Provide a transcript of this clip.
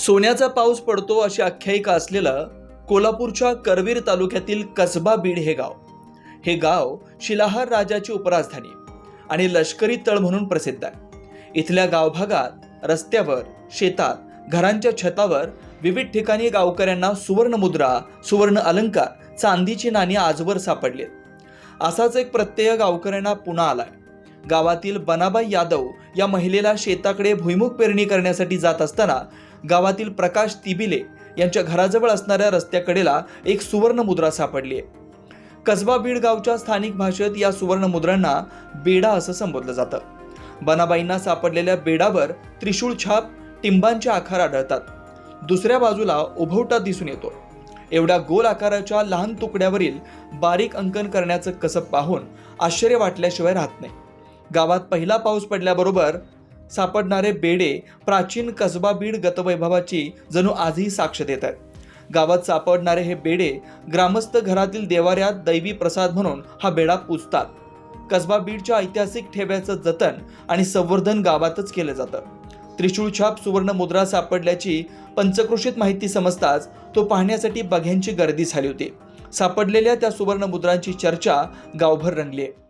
सोन्याचा पाऊस पडतो अशी आख्यायिका असलेलं कोल्हापूरच्या करवीर तालुक्यातील कसबा बीड हे गाव. हे गाव शिलाहार राजाची उपराजधानी आणि लष्करी तळ म्हणून प्रसिद्ध आहे. इथल्या गावभागात रस्त्यावर शेतात घरांच्या छतावर विविध ठिकाणी गावकऱ्यांना सुवर्णमुद्रा सुवर्ण अलंकार चांदीची नाणी आजवर सापडली असाच एक प्रत्यय गावकऱ्यांना पुन्हा आलाय. गावातील बनाबाई यादव या महिलेला शेताकडे भुईमुख पेरणी करण्यासाठी जात असताना गावातील प्रकाश तिबिले यांच्या घराजवळ असणाऱ्या रस्त्याकडेला एक सुवर्ण मुद्रा सापडली आहे. कसबा बीड गावच्या स्थानिक भाषेत या सुवर्ण मुद्रांना बेडा असं संबोधलं जातं. बनाबाईंना सापडलेल्या बेडावर त्रिशूळ छाप टिंबांचे आकार आढळतात. दुसऱ्या बाजूला उभवटा दिसून येतो. एवढ्या गोल आकाराच्या लहान तुकड्यावरील बारीक अंकन करण्याचं कसब पाहून आश्चर्य वाटल्याशिवाय राहत नाही. गावात पहिला पाऊस पडल्याबरोबर सापडणारे बेडे प्राचीन कसबा बीड गतवैभवाची जणू आजही साक्ष देत आहेत. गावात सापडणारे हे बेडे ग्रामस्थ घरातील देवाऱ्यात दैवी प्रसाद म्हणून हा बेडा पूजतात. कसबा बीडच्या ऐतिहासिक ठेव्याचं जतन आणि संवर्धन गावातच केलं जातं. त्रिशूळ छाप सुवर्ण मुद्रा सापडल्याची पंचकृषीत माहिती समजताच तो पाहण्यासाठी बघ्यांची गर्दी झाली होती. सापडलेल्या त्या सुवर्ण मुद्रांची चर्चा गावभर रंगली आहे.